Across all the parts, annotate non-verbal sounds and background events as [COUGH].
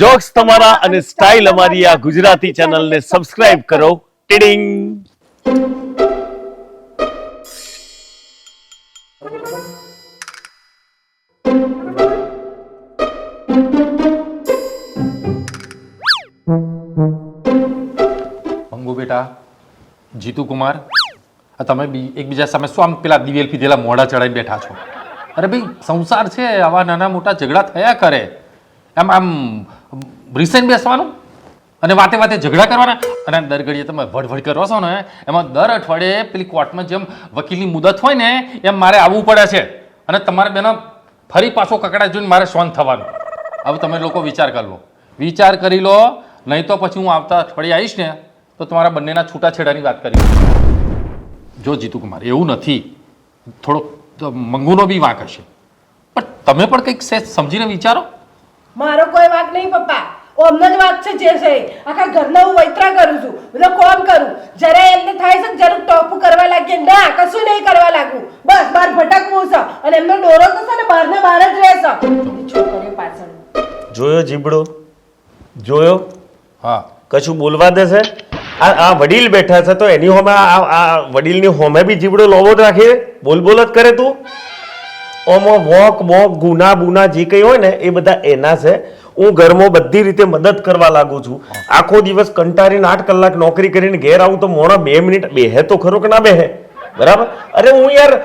Jokes તમારા અને style અમારી આ ગુજરાતી ચેનલને સબસ્ક્રાઇબ કરો. ટીડિંગ મંગુ બેટા, જીતુ કુમાર, આ તમે બી એકબીજા સામે શું આમ પેલા દિવેલ પીધેલા મોઢા ચડાઈ બેઠા છો? અરે ભાઈ, સંસાર છે, આવા નાના મોટા ઝઘડા થયા કરે. એમ આમ રિસાઈન બેસવાનું અને વાતે વાતે ઝઘડા કરવાના. અને દર ઘડીએ તમે વડવડ કરો છો ને, એમાં દર અઠવાડિયે પેલી કોર્ટમાં જેમ વકીલની મુદત હોય ને, એમ મારે આવવું પડે છે. અને તમારે બેનો ફરી પાછો કકડા જોઈને મારે શાંત થવાનું. હવે તમે લોકો વિચાર કરી લો. વિચાર કરી લો, નહીં તો પછી હું આવતા અઠવાડિયે આવીશ ને, તો તમારા બંનેના છૂટાછેડાની વાત કરી જો જીતુકુમાર એવું નથી. થોડોક મંગુનો બી વાંક હશે. પણ તમે પણ કંઈક સેજ સમજીને વિચારો. મારો કોઈ વાંક નહીં પપ્પા. અમને જ વાત છે જે છે આખા ઘરના હું વૈતરા કરું છું. બધો કોમ કરું. જરા એમને થાય છે કે જરૂર ટોપું કરવા લાગીએ ના કશું નહીં કરવા લાગવું બસ બહાર ભટકવું છે. અને એમનો ડોરો તો છે ને બહાર ને બહાર જ રહેશે છોકરીઓ પાછળ. જોયો જીબડો? જોયો? હા. કશું બોલવા દેશે આ આ વડીલ બેઠા છે તો એની હોમે આ આ વડીલની હોમે બી જીબડો લોવો જ રાખીએ બોલ બોલ જ કરે તું. ઓમાં વોક મોક ગુના, બુના જે કંઈ હોય ને, એ બધા એના છે. હું ઘરમાં બધી રીતે મદદ કરવા લાગુ છું. આખો દિવસ કંટાળીને આઠ કલાક નોકરી કરીને ઘેર આવું તો મોણા બે મિનિટ બેહે તો ખરો કે ના બેહે? બરાબર? અરે હું યાર,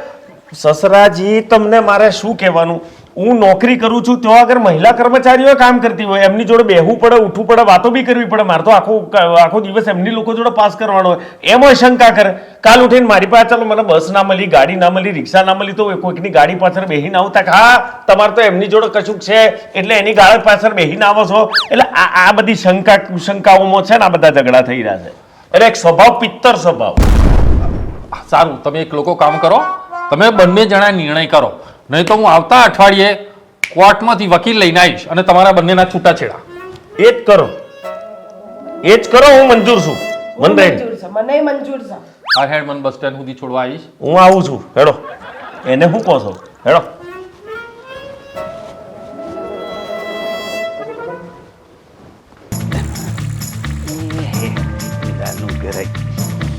સસરાજી, તમને મારે શું કહેવાનું? હું નોકરી કરું છું તો આગળ મહિલા કર્મચારીઓ કામ કરતી હોય, એમની જોડે બેહવું પડે, ઉઠવું પડે, વાતો બી કરવી પડે, મારે તો આખો આખો દિવસ એમની લોકો જોડે પાસ કરવાનો હોય. એમાં શંકા કરે. કાલ ઉઠીને મારી પાસે, ચાલો, મને બસ ના મળી, ગાડી ના મળી, રિક્ષા ના મળી, તો કોઈકની ગાડી પાછળ બેહીને આવતા કે, હા, તમારે તો એમની જોડે કશુંક છે, એટલે એની ગાડી પાછળ બેહીને આવો છો એટલે આ આ બધી શંકા કુશંકાઓમાં છે ને આ બધા ઝઘડા થઈ રહ્યા છે. એટલે એક સ્વભાવ, પિત્તર સ્વભાવ. સારું, તમે એક લોકો કામ કરો. તમે બંને જણા નિર્ણય કરો. નહીં તો હું આવતા અઠવાડિયે કોર્ટમાંથી વકીલ લઈને આવીશ અને તમારા બંનેના છૂટાછેડા. એ જ કરો. એ જ કરો હું મંજૂર છું. મન મંજૂર છે. મને મંજૂર છે. આ હેડ મન બસ સ્ટેન્ડ સુધી છોડવા આવીશ. હું આવું છું. હેડો. એને હું કહો છો? હેડો.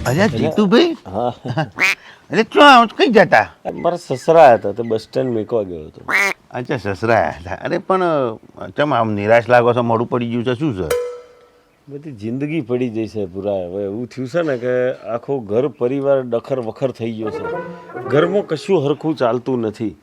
અરે જીતુભાઈ? અરે ચો કઈ જતા? મારા સસરા હતા તે બસ સ્ટેન્ડ મેકવા ગયો હતો. અચ્છા સસરા હતા. અરે પણ ચમ આમ નિરાશ લાગો છો મોડું પડી ગયું છે શું છે? બધી જિંદગી પડી જઈ છે પૂરા. હવે એવું થયું છે ને કે આખો ઘર પરિવાર ડખર વખર થઈ ગયો છે. ઘરમાં કશું હરખું ચાલતું નથી.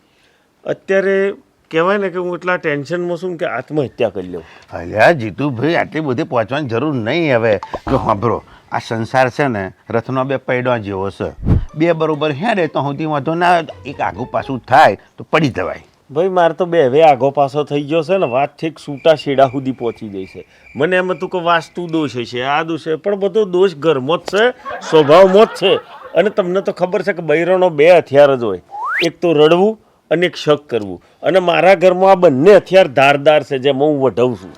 અત્યારે કહેવાય ને કે હું એટલા ટેન્શનમાં છું કે આત્મહત્યા કરી લઉં. અલ્યા જીતુભાઈ આટલી બધી પહોંચવાની જરૂર નહીં હવે. જો સાંભળો આ સંસાર છે ને રથનો બે પૈડા જેવો છે. બે બરોબર હેડે તો સુધી વાંધો ના આવે. એક આગું પાછું થાય તો પડી જવાય. ભાઈ મારે તો બે હવે આગો પાછો થઈ ગયો છે ને વાત ઠીક સૂટા શેડા સુધી પહોંચી ગઈ છે. મને એમ હતું કે વાસ્તુ દોષ છે આ દોષ છે પણ બધો દોષ ઘરમાં જ છે સ્વભાવમાં જ છે. અને તમને તો ખબર છે કે બૈરણો બે હથિયાર જ હોય. એક તો રડવું અને એક શક કરવું. અને મારા ઘરમાં આ બંને હથિયાર ધારદાર છે જેમાં હું વઢવું છું.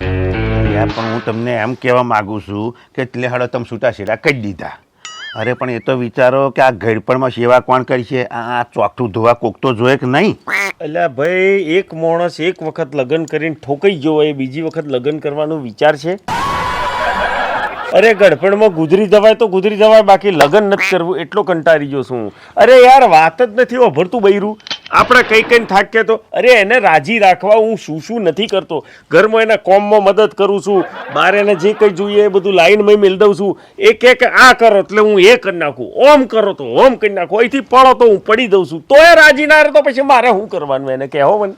યાર પણ હું તમને એમ કહેવા માગું છું કે એટલે હળો તમે છૂટા છેડા કહી દીધા. અરે, પણ એ તો વિચારો કે આ ઘડપણમાં સેવા કોણ કરશે આ આ ચોકઠું ધોવા કોક તો જોયે કે નહીં? એટલે ભાઈ, એક માણસ એક વખત લગ્ન કરીને ઠોકાઈ હોય એ બીજી વખત લગ્ન કરવાનો વિચાર છે? અરે ગડપણમાં ગુજરી જવાય તો ગુજરી જવાય, બાકી લગ્ન નથી કરવું, એટલો કંટાળી ગયો છું અરે યાર, વાત જ નથી ઓભરતું બૈરું. આપણે કઈ કઈ થાક્યા તો, અરે એને રાજી રાખવા હું શું શું નથી કરતો. ઘરમાં એના કોમમાં મદદ કરું છું બહાર એને જે કંઈ જોઈએ એ બધું લાઈનમાં મેળ દઉં છું. એ કહે કે આ કરો, એટલે હું એ કરી નાખું. ઓમ કરો તો ઓમ કરી નાખું. અહીંથી પડો તો હું પડી દઉં છું. તો એ રાજી ના રહે તો પછી મારે શું કરવાનું એને? કહેવો મને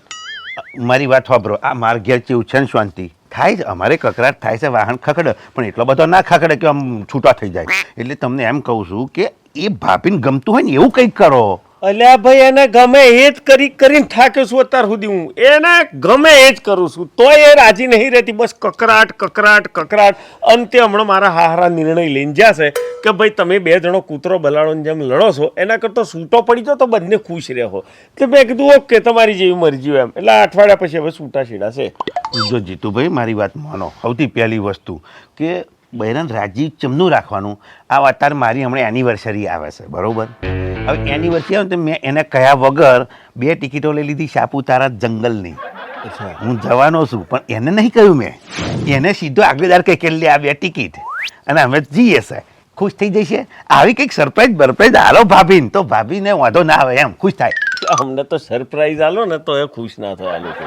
મારી વાત વાપરો આ માર કેવું છે ને શાંતિ? થાય છે. અમારે કકરાટ થાય છે, વાહન ખખડે. પણ એટલો બધો ના ખખડે કે આમ છૂટા થઈ જાય. એટલે તમને એમ કહું છું કે એ ભાભીને ગમતું હોય ને એવું કંઈક કરો. અલ્યા ભાઈ, એને ગમે એ જ કરી કરીને થાક્યો છું અત્યાર સુધી હું. એને ગમે એ જ કરું છું. તોય એ રાજી નહીં રહેતી. બસ કકરાટ કકરાટ કકરાટ. અંતે હમણાં મારા હારા નિર્ણય લઈને જશે કે ભાઈ, તમે બે જણો કૂતરો બલાડોની જેમ લડો છો, એના કરતો છૂટો પડી જાઓ તો બંને ખુશ રહો એટલે મેં કીધું, ઓકે, તમારી જેવી મરજી એમ. એટલે અઠવાડિયા પછી હવે છૂટા છેડા છે. જો જીતુભાઈ, મારી વાત માનો. સૌથી પહેલી વસ્તુ કે બહેરાન રાજી ચમનું રાખવાનું. આ અત્યારે મારી હમણાં એનિવર્સરી આવે છે. બરોબર? હવે એની આવે ને તો મેં એને કયા વગર બે ટિકિટો લઈ લીધી સાપુતારા જંગલની. હું જવાનો છું પણ એને નહીં કહ્યું મેં. એને સીધો આગળદાર કહે કે લે આ બે ટિકિટ. અને અમે જઈએ સાહેબ. ખુશ થઈ જશે આવી કંઈક સરપ્રાઈઝ બરપ્રાઈઝ આલો ભાભીને. તો ભાભીને વાંધો ના આવે એમ. ખુશ થાય. અમને તો સરપ્રાઈઝ આલો ને તો એ ખુશ ના થાય આ લોકો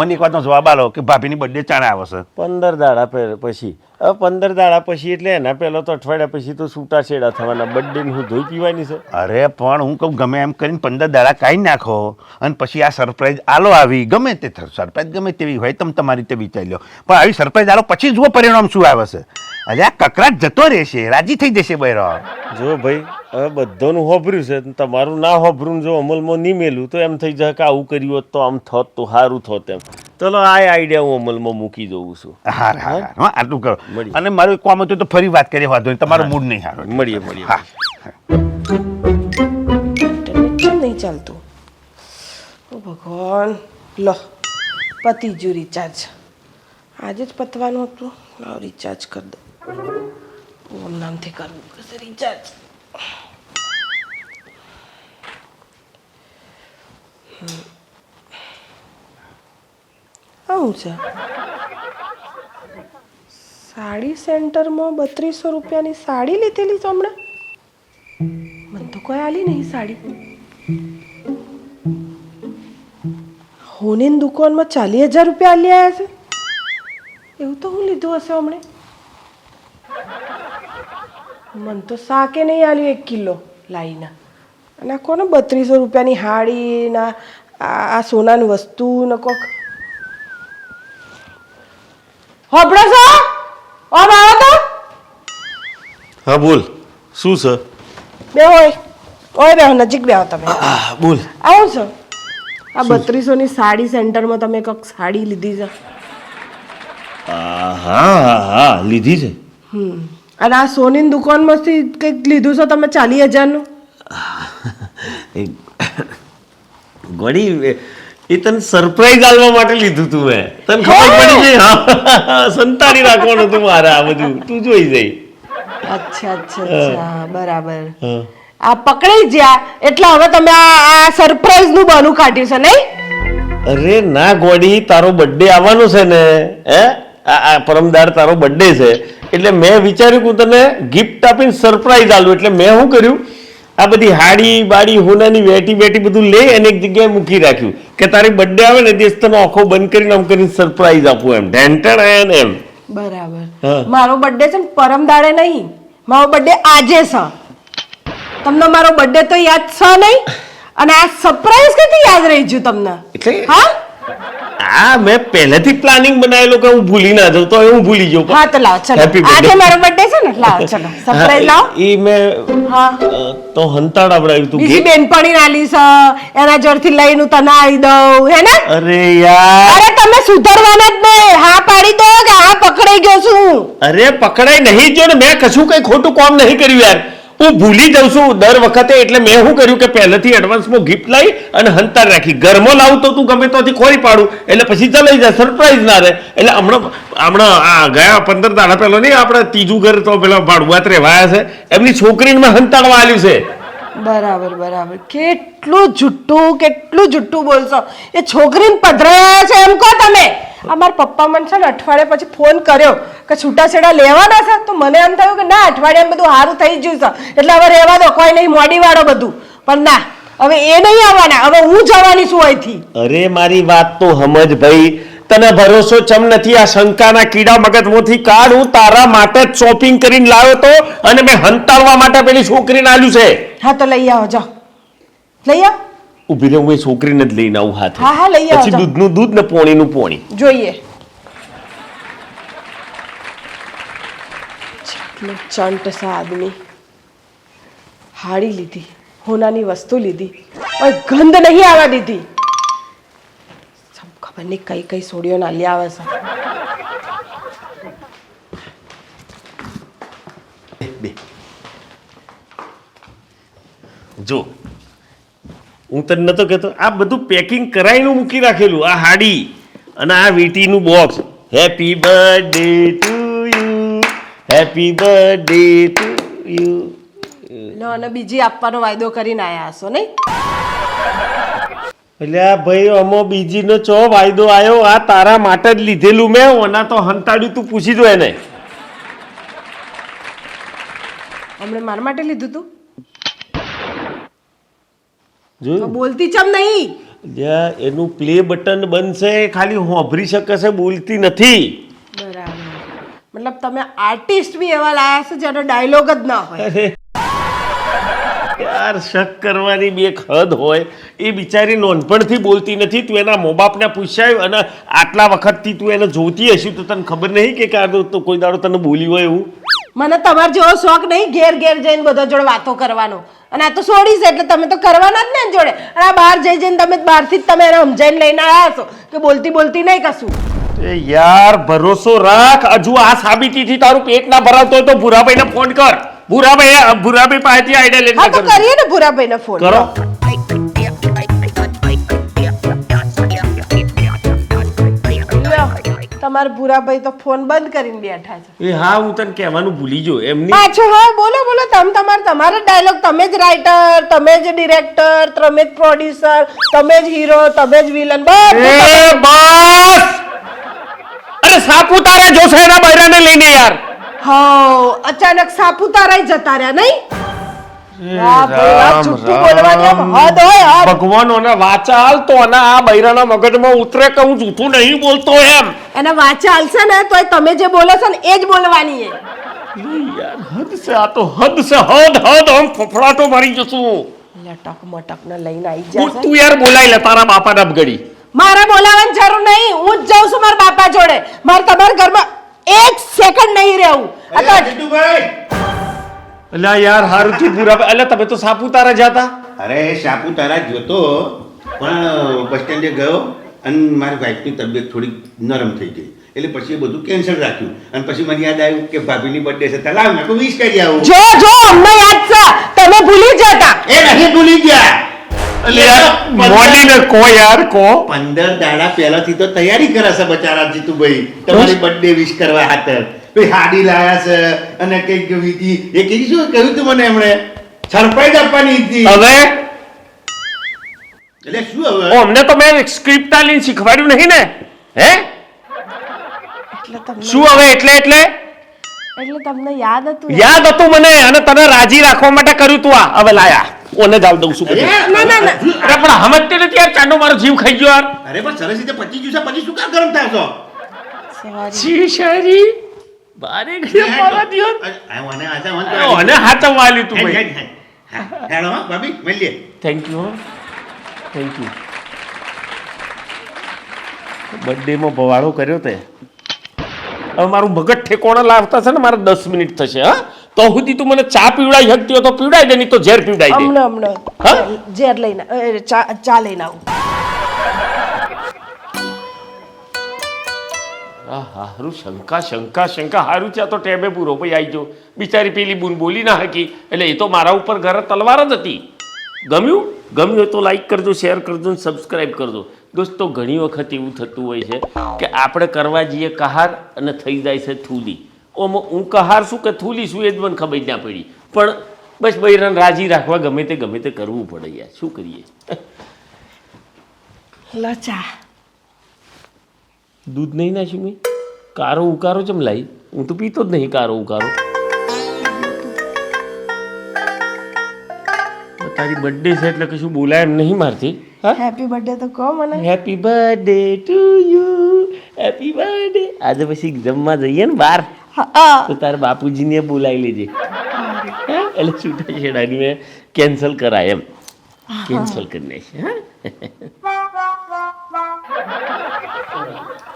મને એક વાતનો જવાબ આલો કે ભાભીની બર્થડે ચાણા આવશે પંદર દાડા પછી. હવે પંદર દાડા પછી એટલે એના પહેલો તો અઠવાડિયા પછી તો છૂટા છેડા થવાના બર્થડે હું ધોઈ પીવાની છે. અરે પણ હું કહું ગમે એમ કરીને પંદર દાડા કાઢી નાખો અને પછી આ સરપ્રાઈઝ આલો આવી ગમે તે સરપ્રાઈઝ ગમે તેવી હોય તમે તમારી રીતે વિચારી લો. પણ આવી સરપ્રાઈઝ આલો પછી જુઓ પરિણામ શું આવે છે. અરે આ કકરાટ જતો રહેશે રાજી થઈ જશે બૈરો જો ભાઈ હવે બધાનું હોભર્યું છે તમારું ના હોભરું જો અમલમાં નહીં મેલું તો એમ થઈ જાય કે આવું કર્યું હોત તો આમ થોત તો સારું થોત એમ. ચલો આ આઈડિયા હું અમલમાં મૂકી દઉં છું. હા હા હા. આટલું કરો. અને મારું એક કામ હતું તો ફરી વાત કરીએ વાંધો નહીં. તમારો મૂડ નહીં સારો. મળીએ મળીએ હા. કેમ નહીં ચાલતું? ઓ ભગવાન. લો પતિ ગયું રિચાર્જ આજે જ પતવાનું હતું. લાવ રિચાર્જ કરી દો ઓમ નામથી કરવું કશે રિચાર્જ આવું છે? સાડી સેન્ટરમાં બત્રીસો રૂપિયાની સાડી લીધેલી છે હમણાં? મને તો કોઈ આલી નહીં સાડી. હોની દુકાનમાં ચાલીસ હજાર રૂપિયા આલી આવ્યા છે. એવું તો હું લીધું હશે હમણે? મને તો શાકે નહીં આલ્યું એક કિલો લાઈના. અને કોને બત્રીસો રૂપિયાની હાડી ના આ સોનાની વસ્તુ ને કોક હોબળો છો? ઓમ આવો તો. હા બોલ. શું છે? બે હોય. ઓય બે નજીક બે આવો તમે બોલ. આવો છો? આ બત્રીસોની સાડી સેન્ટરમાં તમે કંઈક સાડી લીધી છે. હા હા હા લીધી છે. હમ. અને આ સોનીની દુકાનમાંથી કંઈક લીધું છે તમે ચાલીસ હજારનું? ગોડી એ તને સરપ્રાઈઝ આલવા માટે લીધું તું મેં. તને ખબર પડી ગઈ? હા સંતાડી રાખવાનું તું મારે આ બધું. તું જોઈ જઈ. અચ્છા અચ્છા અચ્છા. બરાબર. આ પકડાઈ ગયા. એટલે હવે તમે આ સરપ્રાઈઝનું બહાનું કાઢ્યું છે નહીં? અરે ના ગોડી તારો બર્થડે આવવાનો છે ને. હે? આ પરમદાર તારો બર્થડે છે. એટલે મેં વિચાર્યું કે તને ગિફ્ટ આપીને સરપ્રાઈઝ આલું. એટલે મેં શું કર્યું? આ બધી હાડી બાડી હોનાની વેટી વેટી બધું લઈ અને એક જગ્યાએ મૂકી રાખ્યું. કે તારી બર્થડે આવે ને દેશ તને આંખો બંધ કરીને આમ કરીને સરપ્રાઈઝ આપું એમ. ઢેંટણ એમ. બરાબર. મારો બર્થડે છે પરમ દાડે નહીં. મારો બર્થડે આજે છે. તમને મારો બર્થડે તો યાદ છે નહીં? અને આ સરપ્રાઈઝ કેથી યાદ રહી ગયું તમને? એટલે- હા? આ મેં પહેલેથી પ્લાનિંગ બનાવેલો કે હું ભૂલી ના જાઉં તો હવે હું ભૂલી જાઉં. હા તો લાવો ચલો. હેપી. આજે મારો બર્થડે છે ને? લાવો ચલો. સરપ્રાઈઝ લાવો. હા, એ મેં હા. તો હંતાડ બનાવ્યું તું બીજી બેનપણી નાલી છે. એના જોરથી લઈને હું તને આવી દઉં. હે ને? અરે યાર. અરે તમે સુધરવાના જ નહીં. હા પાડી દો કે હા પકડાઈ ગયો છું. અરે પકડાઈ નહીં જો ને મેં કશું કઈ ખોટું કામ નહીં કર્યું યાર. હું ભૂલી જાઉં છું દર વખતે એટલે મેં શું કર્યું કે પહેલેથી એડવાન્સમાં ગિફ્ટ લાવી અને હંતાર રાખી. ઘરમાં લાવું તો તું ગમે ત્યાંથી ખોરી પાડું. એટલે પછી ચલાઈ જાય સરપ્રાઈઝ ના રહે. એટલે હમણાં હમણાં, આ, ગયા પંદર દાડા પહેલો નહીં, આપણે ત્રીજું ઘર તો પેલા ભાડુઆત રહેવાયા છે. એમની છોકરીને મેં હંતાડવા આવ્યું છે. બરાબર બરાબર. કેટલું જુઠ્ઠું કેટલું જુઠ્ઠું બોલશો. એ છોકરીને પધરાયા છે એમ કહો તમે. અમારા પપ્પા મને છે ને અઠવાડિયા પછી ફોન કર્યો કે છૂટાછેડા લેવાના છે? તો મને એમ થયું કે ના અઠવાડિયામાં બધું સારું થઈ ગયું છે. એટલે હવે રહેવા દો કોઈ નહીં મોડી વાળો બધું. પણ ના હવે એ નહીં આવવાના હવે હું જવાની છું અહીંથી. અરે મારી વાત તો સમજ ભાઈ. તને ભરોસો ચમ નથી આ શંકાના કીડા મગજમાંથી કાઢ? હું તારા માટે જ શોપિંગ કરીને લાવ્યો તો અને મેં હંતાડવા માટે પેલી છોકરીને આલ્યું છે. હા તો લઈ આવો જાઓ લઈ આવો. ઊભી રહે હું એ છોકરીને જ લઈને આવું હાથે. હા, હા, લઈ આવજો પછી દૂધનું દૂધ ને પોણીનું પોણી. જોઈએ. કેટલો ચંટ સા આદમી હાડી લીધી હોનાની વસ્તુ લીધી ઓય ગંધ નહીં આવવા દીધી. ખબર નહીં કઈ કઈ સોડીઓ ના નાલી આવે છે. જો હું તને નતો કહેતો આ બધું પેકિંગ કરાવીને મૂકી રાખેલું આ હાડી અને આ વીટીનું box happy birthday to you happy birthday to you લો અને બીજી આપવાનો વાયદો કરીને આયા હશો નહીં? એટલે આ ભાઈ અમો બીજીનો ચો વાયદો આવ્યો આ તારા માટે જ લીધેલું મેં ઓના તો હંતાડ્યું તું પૂછી જો એને. હમણાં મારા માટે લીધું તો? જોયું? બોલતી ચમ નહીં? જ્યાં એનું પ્લે બટન બનશે ખાલી હોભરી શકે છે બોલતી નથી. બરાબર. મતલબ તમે આર્ટિસ્ટ બી એવા લાયા છે જેનો ડાયલોગ જ ના હોય. યાર શક કરવાની બી એક હદ હોય. એ બિચારી નોનપણથી બોલતી નથી તું એના મા બાપને પૂછાય અને આટલા વખતથી તું એને જોતી હશી તો તને ખબર નહીં કે કાં તો કોઈ દાડો તને બોલી હોય એવું? મને તમારો જેવો શોખ નહીં ઘેર ઘેર જઈને બધા જોડે વાતો કરવાનો. અને આ તો છોડીશ એટલે તમે તો કરવાના જ ને એની જોડે. અને આ બહાર જઈ જઈને તમે બહારથી જ તમે એને સમજાઈને લઈને આવ્યા છો કે બોલતી બોલતી નહીં કશું. એ યાર ભરોસો રાખ. હજુ આ સાબિતીથી તારું પેટ ના ભરાવતો હોય તો ભૂરાભાઈને ફોન કર. ભૂરાભાઈ ભૂરાભાઈ પાસેથી આઈડિયા હા લેતા તો કરીએ ને ભૂરાભાઈને ફોન. કરો. તમારા ભૂરાભાઈ તો ફોન બંધ કરીને બેઠા છે. એ હા હું તને કહેવાનું ભૂલી જો એમની પાછો હા બોલો બોલો તમે તમાર તમારો ડાયલોગ તમે જ રાઇટર તમે જ ડિરેક્ટર તમે જ પ્રોડ્યુસર તમે જ હીરો તમે જ વિલન બસ! અરે સાપુતારા જોશે એના બૈરાને લઈને યાર. હા અચાનક સાપુતારા જતા રહ્યા નહીં? વાહ ભાઈ વાહ, રામ, જુઠ્ઠું રામ. બોલવાની આમ હદ હોય હદ. ભગવાનોને વાચાલ તો આના આ બૈરાના મગજમાં ઉતરે કે હું જૂઠું નહીં બોલતો એમ. એને વાંચે હાલશે ને તોય તમે જે બોલો છો ને એ જ બોલવાની યાર હદ છે આ તો હદ છે હદ હદ આમ ફફડાટો મારી જશું. લટક મટક ને લઈને આવી હું તું યાર બોલાય લે તારા ઘડી મારે બોલાવવાની જરૂર નહીં હું જ જાઉં છું મારા બાપા જોડે. મારે તમારા ઘરમાં એક સેકન્ડ નહીં રહેવું. જીતુભાઈ એટલે યાર હારું થી પૂરા એટલે તમે તો સાપુતારા જતા. અરે સાપુતારા જોતો. પણ બસ સ્ટેન્ડે ગયો અને મારી વાઈફની તબિયત થોડી નરમ થઈ ગઈ. એટલે પછી એ બધું કેન્સલ રાખ્યું. અને પછી મને યાદ આવ્યું કે ભાભીની બર્થડે છે તો મેં તો વિશ કરી આવું. જો જો અમને યાદ છે. તમે ભૂલી જતા. એ નહીં ભૂલી ગયા. એટલે યાર મોડીને કો યાર કો પંદર દાડા પહેલાથી તો તૈયારી કરે છે બચારા જીતુભાઈ તમારી બર્થડે વિશ કરવા ખાતર ભાઈ હાડી લાયા છે અને કંઈક વિધિ એ કઈ શું કહ્યું તું મને એમણે? સરપ્રાઈઝ આપવાની હતી. હવે? એટલે શું હવે? ઓ, અમને તો મેં સ્ક્રિપ્ટ આલીને શીખવાડ્યું નહીં ને? હે? એટલે તમને શું હવે એટલે એટલે? એટલે તમને યાદ હતું યાદ હતું મને અને તને રાજી રાખવા માટે કર્યું તું આ. હવે લાયા. ઓને જાવ દઉં છું ના, ના, ના. અરે પણ સમજતી નથી યાર ચાંદો મારો જીવ ખાઈ ગયો યાર. અરે પણ સરસ રીતે પચી ગયું છે. પછી શું કામ ગરમ થાય છો? Sorry. બારે ગયા મારા દિયર. આને મને આજા મન તો અને હાથમાં વાલી તું ભાઈ. હેડ, ભાભી મળીએ થેન્ક યુ થેન્ક યુ બર્થડેમાં ભવાડો કર્યો તે. હવે મારું ભગત ઠેકોણા લાવતા છે ને મારે દસ મિનિટ થશે હા? તો સુધી તું મને ચા પીવડાવી શકતી હોય તો પીવડાવી દે નહીં તો ઝેર પીવડાવી દે. હમણાં હમણાં. હા? ઝેર લઈને ચા ચા લઈને આવું. આ હારું, શંકા શંકા શંકા, હારું છે, આ તો ટેબે પૂરો ભાઈ આવી બિચારી પેલી બૂન બોલી ના હકી. એટલે એ તો મારા ઉપર ઘરે તલવાર જ હતી. ગમ્યું? ગમ્યું તો લાઈક કરજો શેર કરજો ને સબસ્ક્રાઈબ કરજો. દોસ્તો, ઘણી વખત એવું થતું હોય છે કે આપણે કરવા જઈએ કહાર અને થઈ જાય છે થૂલી. ઓમાં, હું કહાર શું કે થૂલી શું એ જ મને ખબર ના પડી. પણ બસ બૈરાને રાજી રાખવા ગમે તે ગમે તે કરવું પડે યાર. શું કરીએ? લો ચા. દૂધ નહીં નાખ્યું મેં કારો ઉકારો ચમ લાવી હું તો પીતો જ નહીં કારો ઉકારો. તારી બર્થડે છે એટલે કશું બોલાય એમ નહીં મારતી હેપી બર્થડે તો કહો મને. Happy birthday to you happy birthday આજે પછી જમવા જઈએ ને બહાર તો તારા બાપુજીને બોલાવી લેજે. એટલે છૂટા છેડાની મેં કેન્સલ કરાય એમ. કેન્સલ કરી નાખી હા? [LAUGHS]